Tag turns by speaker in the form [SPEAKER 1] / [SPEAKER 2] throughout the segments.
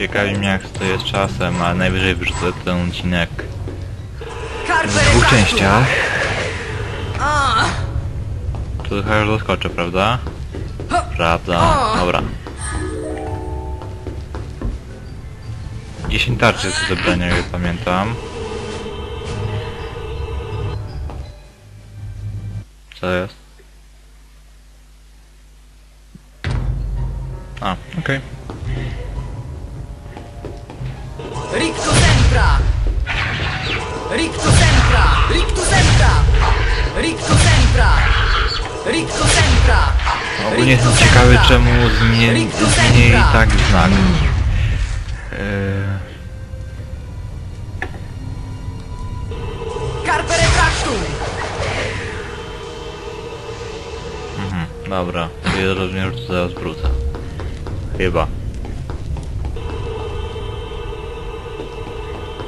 [SPEAKER 1] Ciekawi mnie jak to jest czasem, a najwyżej wrzucę ten odcinek w dwóch częściach. Tu chyba już doskoczę, prawda? Prawda, dobra. 10 tarczy jest do zebrania, jak pamiętam. Co jest? A, okej.
[SPEAKER 2] Rictus entra. Rictus entra. Rictus entra. Rictus entra. Rictus entra.
[SPEAKER 1] Ogólnie jestem ciekawy czemu zmieni, zmienili tak znak. Yy,
[SPEAKER 2] retractum.
[SPEAKER 1] mhm, dobra, czyli rozumiem, że to zaraz wrócę. Chyba.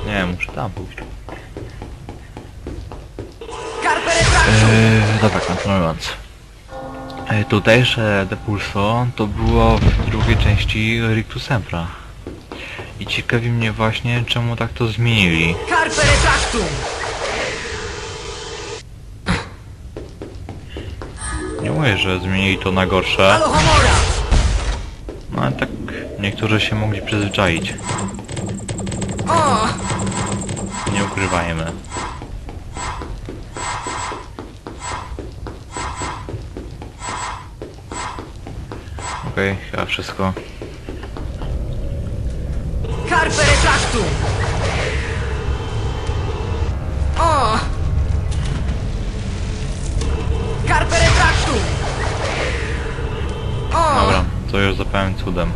[SPEAKER 1] Nie, muszę tam pójść. Yy, dobra, kontynuując. Yy, tutejsze Depulso to było w drugiej części Rictus Sempra. I ciekawi mnie właśnie, czemu tak to zmienili.
[SPEAKER 2] Carpe retractum.
[SPEAKER 1] Nie mówię, że zmienili to na gorsze,
[SPEAKER 2] Alohomora.
[SPEAKER 1] no ale tak niektórzy się mogli przyzwyczaić. Okej, chyba wszystko.
[SPEAKER 2] Carpe retractum. O. Carpe retractum. O.
[SPEAKER 1] Dobra, to już zupełnie cudem.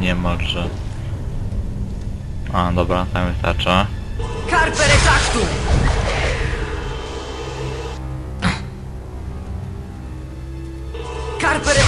[SPEAKER 1] Niemalże. A, dobra, tam wystarcza.
[SPEAKER 2] Carpe retractum. Carpe retractum.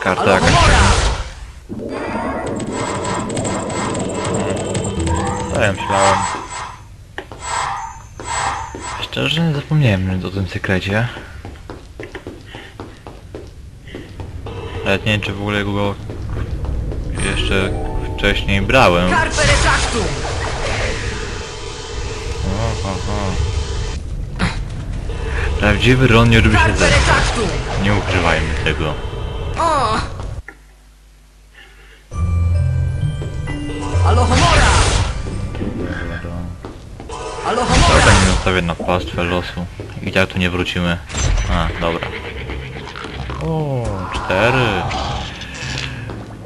[SPEAKER 1] Karta jakaś...
[SPEAKER 2] Alohomora.
[SPEAKER 1] Co ja myślałem? Szczerze zapomniałem o tym sekrecie. Nawet nie wiem czy w ogóle go jeszcze wcześniej brałem.
[SPEAKER 2] Carpe retractum.
[SPEAKER 1] O, o, o. Prawdziwy Ron nie lubi się
[SPEAKER 2] Carpe
[SPEAKER 1] zepsuć.
[SPEAKER 2] retractum.
[SPEAKER 1] Nie ukrywajmy tego.
[SPEAKER 2] O. Alohomora. Alohomora.
[SPEAKER 1] nie zostawię na pastwę losu. I tak tu nie wrócimy. A, dobra. O, cztery.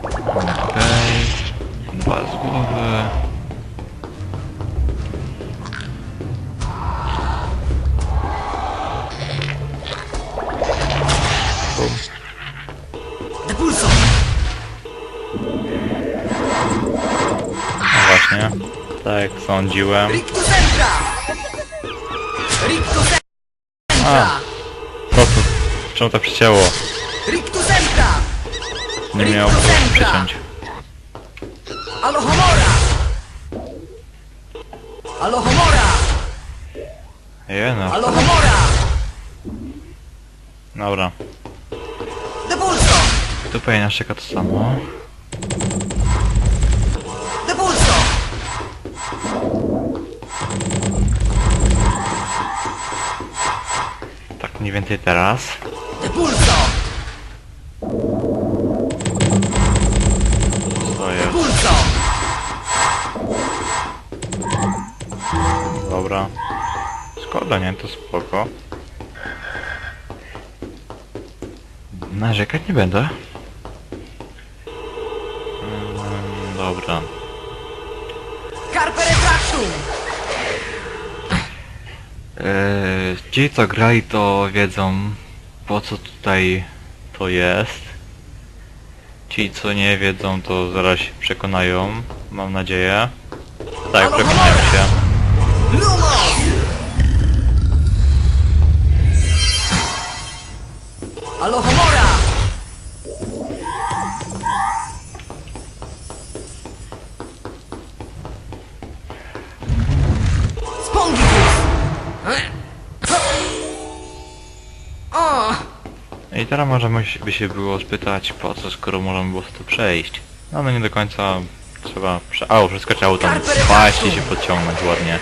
[SPEAKER 1] Okej. Dwa z głowy. No właśnie. Tak jak sądziłem.
[SPEAKER 2] Entra.
[SPEAKER 1] Po co? Czemu to przycięło? Nie miało prostu przyciąć.
[SPEAKER 2] Alohomora. Alohomora.
[SPEAKER 1] Jena.
[SPEAKER 2] Alohomora.
[SPEAKER 1] Dobra.
[SPEAKER 2] Depulso.
[SPEAKER 1] Tu pewnie nas czeka to samo.
[SPEAKER 2] Depulso.
[SPEAKER 1] Tak mniej więcej teraz.
[SPEAKER 2] Depulso.
[SPEAKER 1] To jest.
[SPEAKER 2] Depulso.
[SPEAKER 1] Dobra. Szkoda, nie? To spoko. Narzekać nie będę. Dobra.
[SPEAKER 2] Carpe retractum.
[SPEAKER 1] Eee, ci co grali to wiedzą po co tutaj to jest. Ci co nie wiedzą to zaraz się przekonają, mam nadzieję. Tak, przekonają się.
[SPEAKER 2] Alohomora!
[SPEAKER 1] I teraz możemy by się było spytać po co, skoro możemy było to przejść. No no nie do końca trzeba... Prze o, wszystko trzeba tam spaść i się podciągnąć ładnie.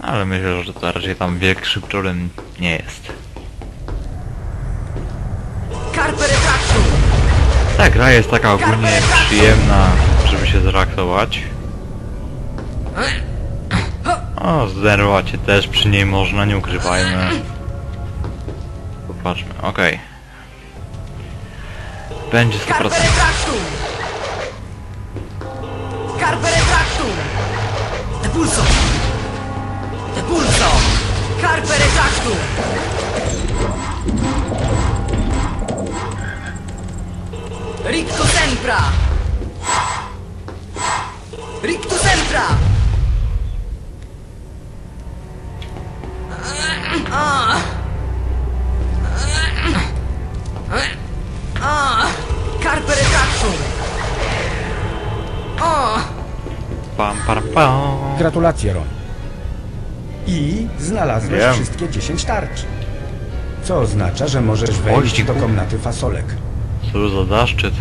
[SPEAKER 1] No, ale myślę, że to raczej tam większy problem nie jest. Ta gra jest taka ogólnie przyjemna, żeby się zrelaksować. O, zdenerwować się też przy niej można, nie ukrywajmy. Popatrzmy, okej. Będzie 100%.
[SPEAKER 2] Carpe retractum! Carpe retractum! Depulso! Depulso! Carpe retractum! Rictu sempra!
[SPEAKER 1] Pam, pam, pam.
[SPEAKER 3] Gratulacje, Ron. I znalazłeś
[SPEAKER 1] Wiem.
[SPEAKER 3] wszystkie 10 tarcz. Co oznacza, że możesz wejść do komnaty fasolek.
[SPEAKER 1] Cóż za zaszczyt.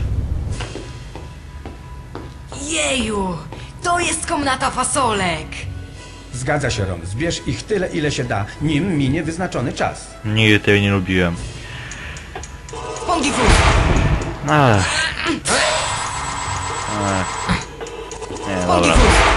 [SPEAKER 2] Jeju! To jest komnata fasolek!
[SPEAKER 3] Zgadza się, Ron. Zbierz ich tyle, ile się da, nim minie wyznaczony czas.
[SPEAKER 1] Nigdy tego nie lubiłem.
[SPEAKER 2] Spongifus!
[SPEAKER 1] Ech. Ech. Nie, dobra.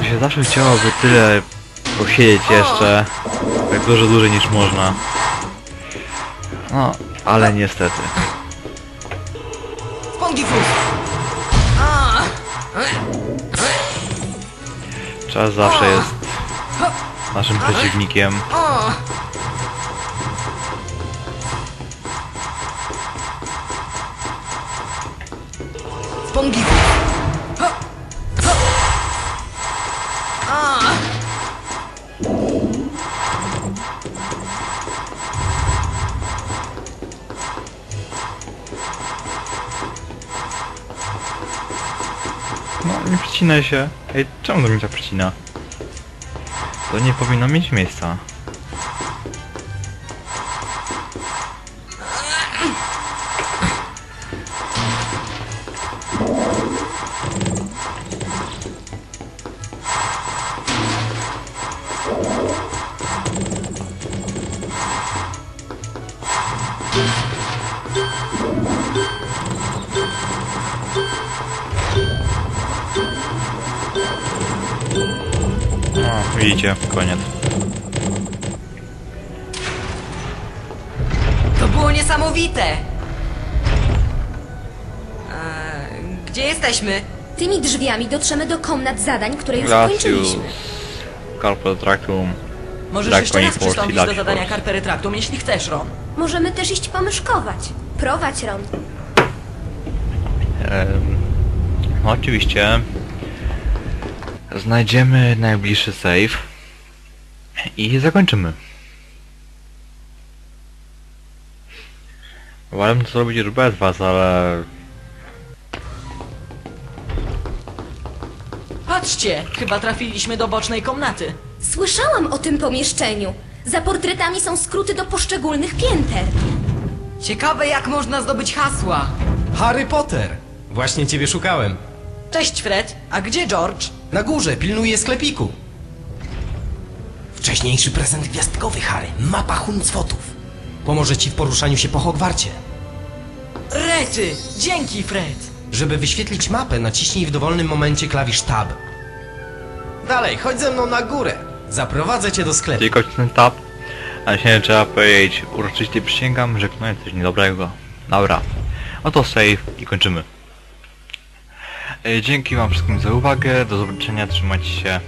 [SPEAKER 1] Mi się zawsze chciałoby tyle posiedzieć jeszcze, tak dużo dłużej niż można. No, ale niestety. Czas zawsze jest naszym przeciwnikiem.
[SPEAKER 2] A!
[SPEAKER 1] No, nie przycinaj się. Ej, czemu to mi tak przycina? To nie powinno mieć miejsca. Widzicie, koniec.
[SPEAKER 2] To było niesamowite! Eee, gdzie jesteśmy?
[SPEAKER 4] Tymi drzwiami dotrzemy do komnat zadań, które już
[SPEAKER 1] Glacius,
[SPEAKER 4] skończyliśmy.
[SPEAKER 1] Carpal Tractum.
[SPEAKER 2] Możesz
[SPEAKER 1] Draco
[SPEAKER 2] jeszcze raz
[SPEAKER 1] Force i
[SPEAKER 2] przystąpić do zadania
[SPEAKER 1] Force.
[SPEAKER 2] Carpe Retractum, jeśli chcesz, Ron.
[SPEAKER 4] Możemy też iść pomyszkować. Prowadź, Ron.
[SPEAKER 1] Em, no oczywiście. Znajdziemy najbliższy save. I zakończymy. Wolałem to zrobić już bez was, ale...
[SPEAKER 2] Patrzcie, chyba trafiliśmy do bocznej komnaty.
[SPEAKER 4] Słyszałam o tym pomieszczeniu. Za portretami są skróty do poszczególnych pięter.
[SPEAKER 2] Ciekawe, jak można zdobyć hasła.
[SPEAKER 5] Harry Potter! Właśnie ciebie szukałem.
[SPEAKER 2] Cześć, Fred. A gdzie George?
[SPEAKER 5] Na górze pilnuje sklepiku. Najwcześniejszy prezent gwiazdkowy, Harry. Mapa Huncwotów. Pomoże ci w poruszaniu się po Hogwarcie.
[SPEAKER 2] Rety! Dzięki, Fred!
[SPEAKER 5] Żeby wyświetlić mapę, naciśnij w dowolnym momencie klawisz Tab. Dalej, chodź ze mną na górę. Zaprowadzę cię do sklepu.
[SPEAKER 1] Tylko ten tab, ale się nie trzeba powiedzieć, uroczyście przysięgam, że knąłem coś niedobrego. Dobra, oto save i kończymy. E, Dzięki wam wszystkim za uwagę, do zobaczenia, trzymajcie się,